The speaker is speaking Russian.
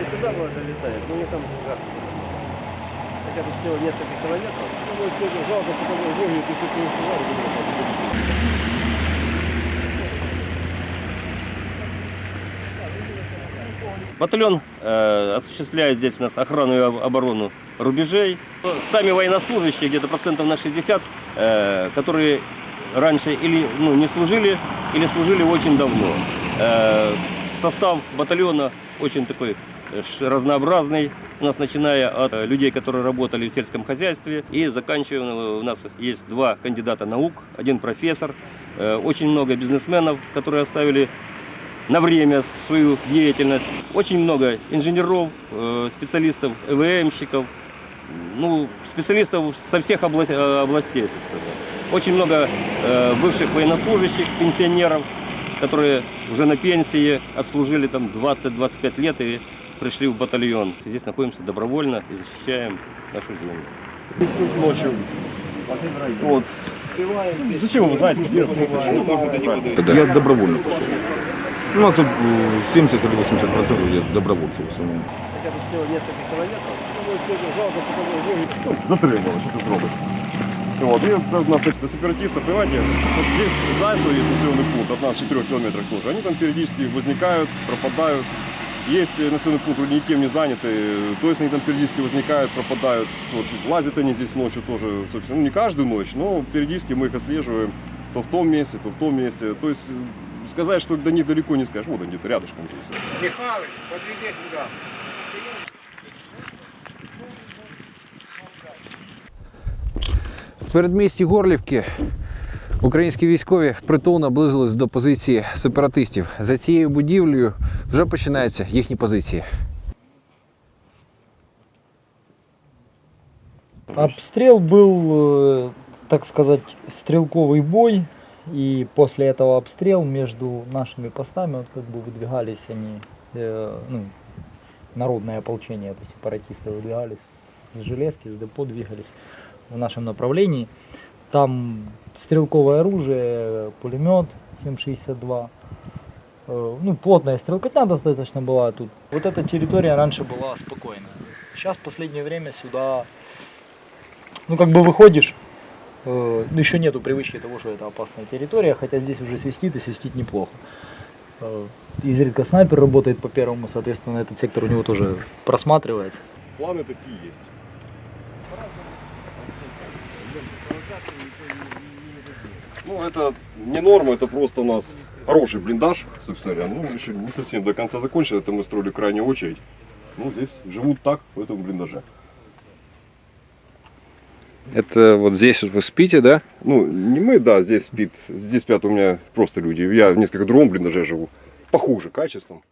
авиация сюда была долетает, но не там жарко. Хотя тут всего несколько километров. Ну, вот сегодня жалко, потому что выглядит, если ты сюда, Батальон э, осуществляет здесь у нас охрану и об- оборону рубежей. Сами военнослужащие, где-то процентов на 60, э, которые раньше или ну, не служили, или служили очень давно. Э, состав батальона очень такой э, разнообразный. У нас начиная от э, людей, которые работали в сельском хозяйстве, и заканчивая, э, у нас есть два кандидата наук, один профессор, э, очень много бизнесменов, которые оставили на время свою деятельность. Очень много инженеров, специалистов, ЭВМщиков, ну, специалистов со всех обла- областей. Очень много бывших военнослужащих, пенсионеров, которые уже на пенсии отслужили там 20-25 лет и пришли в батальон. Здесь находимся добровольно и защищаем нашу землю. ночью. Вот. Зачем вы знаете? Я добровольно пошел. У нас тут э, 70 или 80 процентов я добровольцы в основном. Хотя тут всего несколько сегодня жалко, потому что Затримали, ти зробиш. Вот. И нас до сепаратистов, понимаете, вот здесь Зайцево есть населенный пункт от нас 4 километров тоже. Они там периодически возникают, пропадают. Есть э, населенный пункт, вроде никем не заняты, то есть они там периодически возникают, пропадают. Вот. Лазят они здесь ночью тоже, собственно, ну, не каждую ночь, но периодически мы их отслеживаем то в том месте, то в том месте. То есть э, сказать, что до них далеко не скажешь, вот они где-то рядышком здесь. Михалыч, подведи сюда. В передмісті Горлівки українські військові впритул наблизились до позиції сепаратистів. За цією будівлею вже починаються їхні позиції. Обстрел был, э, так сказать, стрелковый бой. И после этого обстрел между нашими постами вот как бы выдвигались они, э, ну, народное ополчение, это сепаратисты выдвигались с железки, с депо двигались в нашем направлении. Там стрелковое оружие, пулемет 7,62. Э, Ну, плотная стрелкотня достаточно была тут. Вот эта территория раньше была спокойная. Сейчас в последнее время сюда ну как бы выходишь, э, ну еще нету привычки того, что это опасная территория, хотя здесь уже свистит и свистит неплохо. Э, изредка снайпер работает по первому, соответственно, этот сектор у него тоже просматривается. Планы такие есть. Ну, это не норма, это просто у нас хороший блиндаж, собственно говоря. Ну, еще не совсем до конца закончен, это мы строили крайнюю очередь. Ну, здесь живут так, в этом блиндаже. Это вот здесь вот вы спите, да? Ну, не мы, да, здесь спит, здесь спят у меня просто люди. Я в несколько другом блиндаже живу. Похуже качеством.